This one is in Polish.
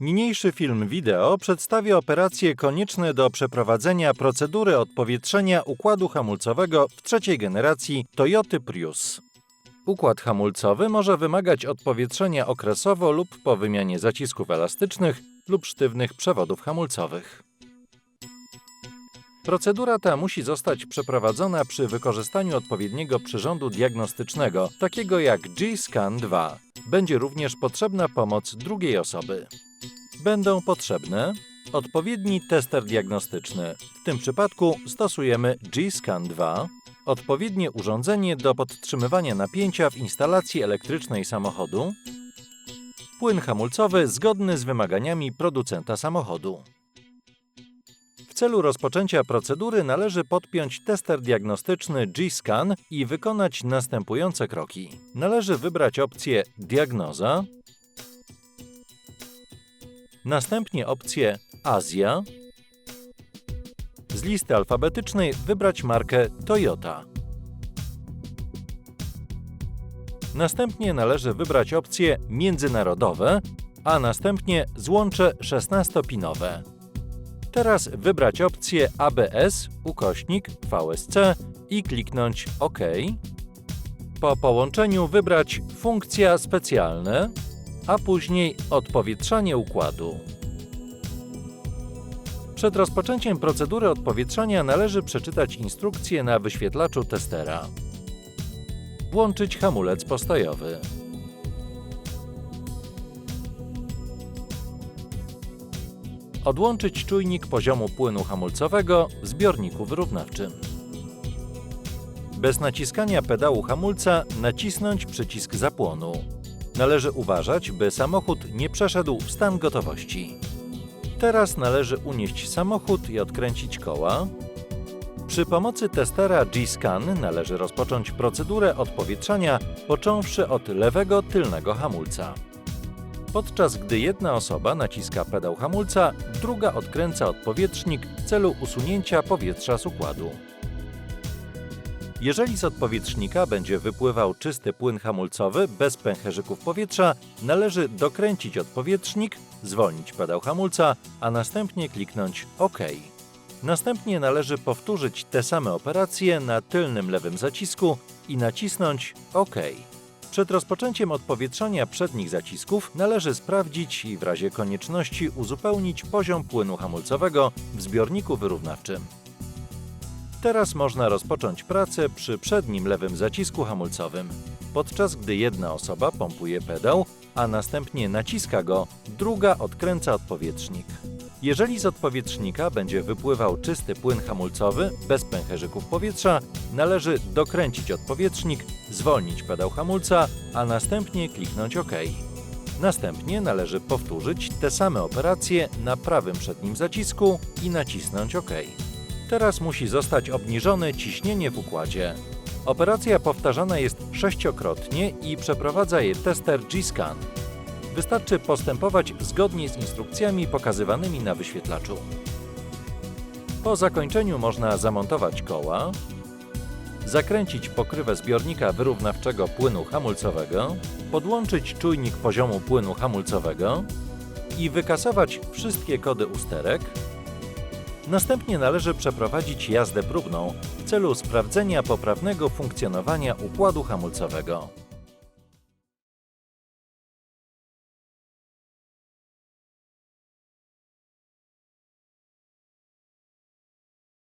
Niniejszy film wideo przedstawi operacje konieczne do przeprowadzenia procedury odpowietrzenia układu hamulcowego w trzeciej generacji Toyota Prius. Układ hamulcowy może wymagać odpowietrzenia okresowo lub po wymianie zacisków elastycznych lub sztywnych przewodów hamulcowych. Procedura ta musi zostać przeprowadzona przy wykorzystaniu odpowiedniego przyrządu diagnostycznego, takiego jak G-Scan 2. Będzie również potrzebna pomoc drugiej osoby. Będą potrzebne odpowiedni tester diagnostyczny. W tym przypadku stosujemy G-Scan 2, odpowiednie urządzenie do podtrzymywania napięcia w instalacji elektrycznej samochodu, płyn hamulcowy zgodny z wymaganiami producenta samochodu. W celu rozpoczęcia procedury należy podpiąć tester diagnostyczny G-Scan i wykonać następujące kroki. Należy wybrać opcję Diagnoza, następnie opcję Azja, z listy alfabetycznej wybrać markę Toyota. Następnie należy wybrać opcje międzynarodowe, a następnie złącze 16-pinowe. Teraz wybrać opcję ABS, ukośnik, VSC i kliknąć OK. Po połączeniu wybrać funkcja specjalne, a później odpowietrzanie układu. Przed rozpoczęciem procedury odpowietrzania należy przeczytać instrukcję na wyświetlaczu testera. Włączyć hamulec postojowy. Odłączyć czujnik poziomu płynu hamulcowego w zbiorniku wyrównawczym. Bez naciskania pedału hamulca nacisnąć przycisk zapłonu. Należy uważać, by samochód nie przeszedł w stan gotowości. Teraz należy unieść samochód i odkręcić koła. Przy pomocy testera G-Scan należy rozpocząć procedurę odpowietrzania, począwszy od lewego tylnego hamulca. Podczas gdy jedna osoba naciska pedał hamulca, druga odkręca odpowietrznik w celu usunięcia powietrza z układu. Jeżeli z odpowietrznika będzie wypływał czysty płyn hamulcowy bez pęcherzyków powietrza, należy dokręcić odpowietrznik, zwolnić pedał hamulca, a następnie kliknąć OK. Następnie należy powtórzyć te same operacje na tylnym lewym zacisku i nacisnąć OK. Przed rozpoczęciem odpowietrzania przednich zacisków należy sprawdzić i w razie konieczności uzupełnić poziom płynu hamulcowego w zbiorniku wyrównawczym. Teraz można rozpocząć pracę przy przednim lewym zacisku hamulcowym. Podczas gdy jedna osoba pompuje pedał, a następnie naciska go, druga odkręca odpowietrznik. Jeżeli z odpowietrznika będzie wypływał czysty płyn hamulcowy bez pęcherzyków powietrza, należy dokręcić odpowietrznik, zwolnić pedał hamulca, a następnie kliknąć OK. Następnie należy powtórzyć te same operacje na prawym przednim zacisku i nacisnąć OK. Teraz musi zostać obniżone ciśnienie w układzie. Operacja powtarzana jest sześciokrotnie i przeprowadza je tester G-Scan. Wystarczy postępować zgodnie z instrukcjami pokazywanymi na wyświetlaczu. Po zakończeniu można zamontować koła, zakręcić pokrywę zbiornika wyrównawczego płynu hamulcowego, podłączyć czujnik poziomu płynu hamulcowego i wykasować wszystkie kody usterek, Następnie należy przeprowadzić jazdę próbną w celu sprawdzenia poprawnego funkcjonowania układu hamulcowego.